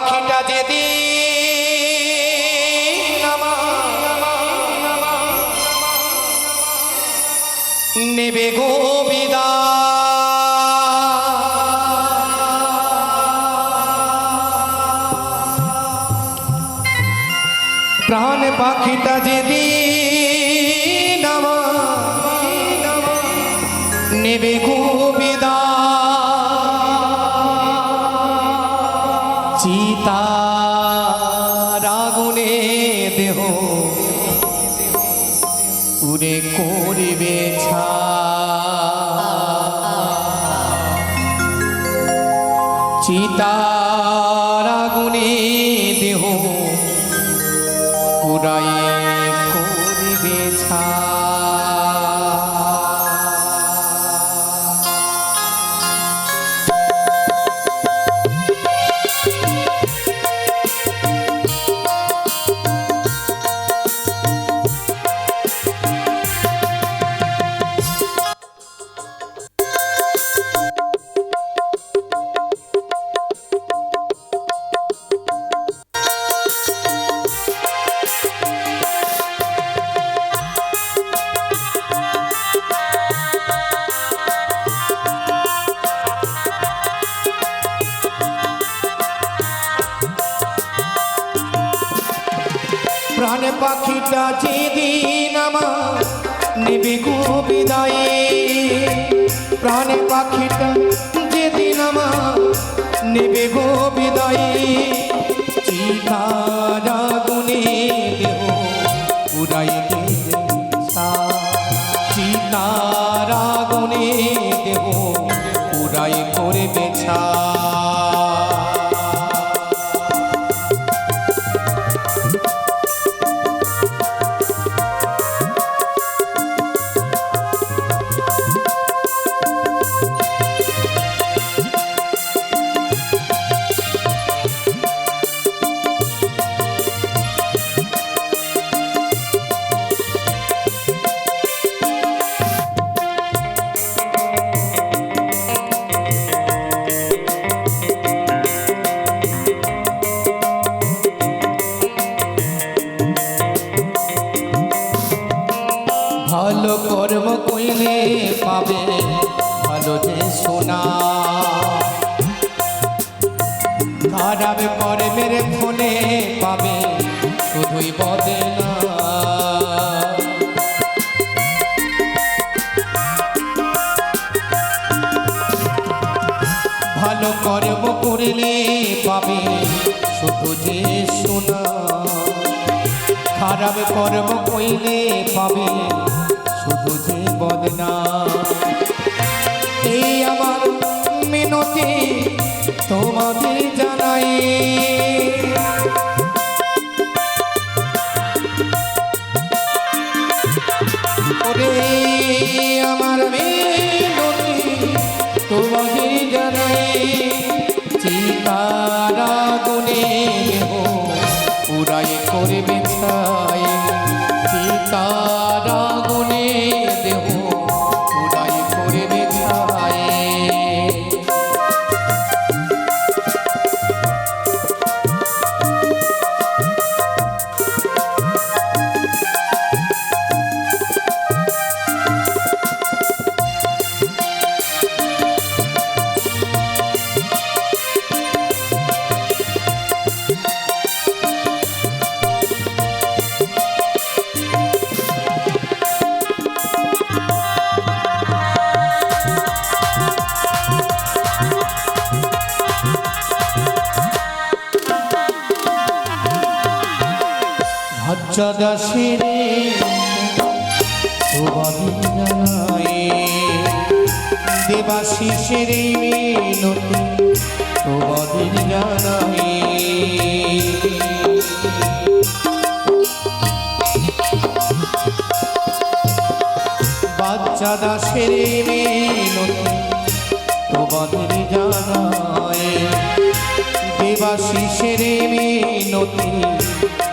পাখিটা আমার নেবে গো প্রাণ পাখিটা আমার নেবে গো চিতা রাগুনে দেহ। উড়ে করবে ছা। চিতার দেহ। পুরাই করিবে ছা। প্রাণ পাখিটা যেদিন আমার নেবে গো বিদায়ে। প্রাণ পাখিটা যেদিন আমার নেবে গো বিদায়ে। চিতারা গুনে দেহ উড়াই চিতারা গুনে দেহ করে বেছা সোনা। খারাপ কর্মের ফলে পাবে, শুধুই বদনা ভালো কর্ম করলে পাবে খারাপ কর্ম কইলে পাবে, শুধু যে বদনা। এই আমার মিনতি তোমাদের জানাই। আমার মিনতি তোমাদের জানাই। চিতারা গুনে পুরাই করবে ছাই। চিতারা জানাই দেবাশিসের মিনতি তোমাদের জানাই বাচ্চা দাসের মিনতি তোমাদের জানাই দেবাশিসের মিনতি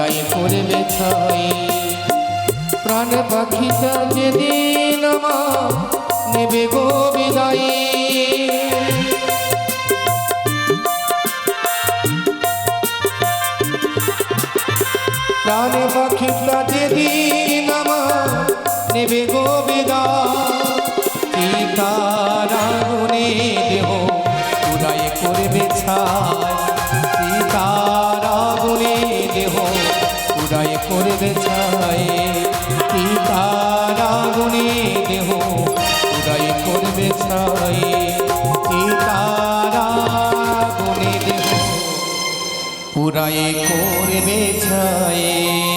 পুরাই করবে ছাই প্রাণ পাখিটা যেদিন আমার নেবে গো বিদায়। প্রাণ পাখিটা যেদিন আমার নেবে গো বিদায়। সীতারাগুনে দেহ পুরাই করবে ছাই। করবে ছাই সীতারাগুনে দেহ পুরাই করবে ছাই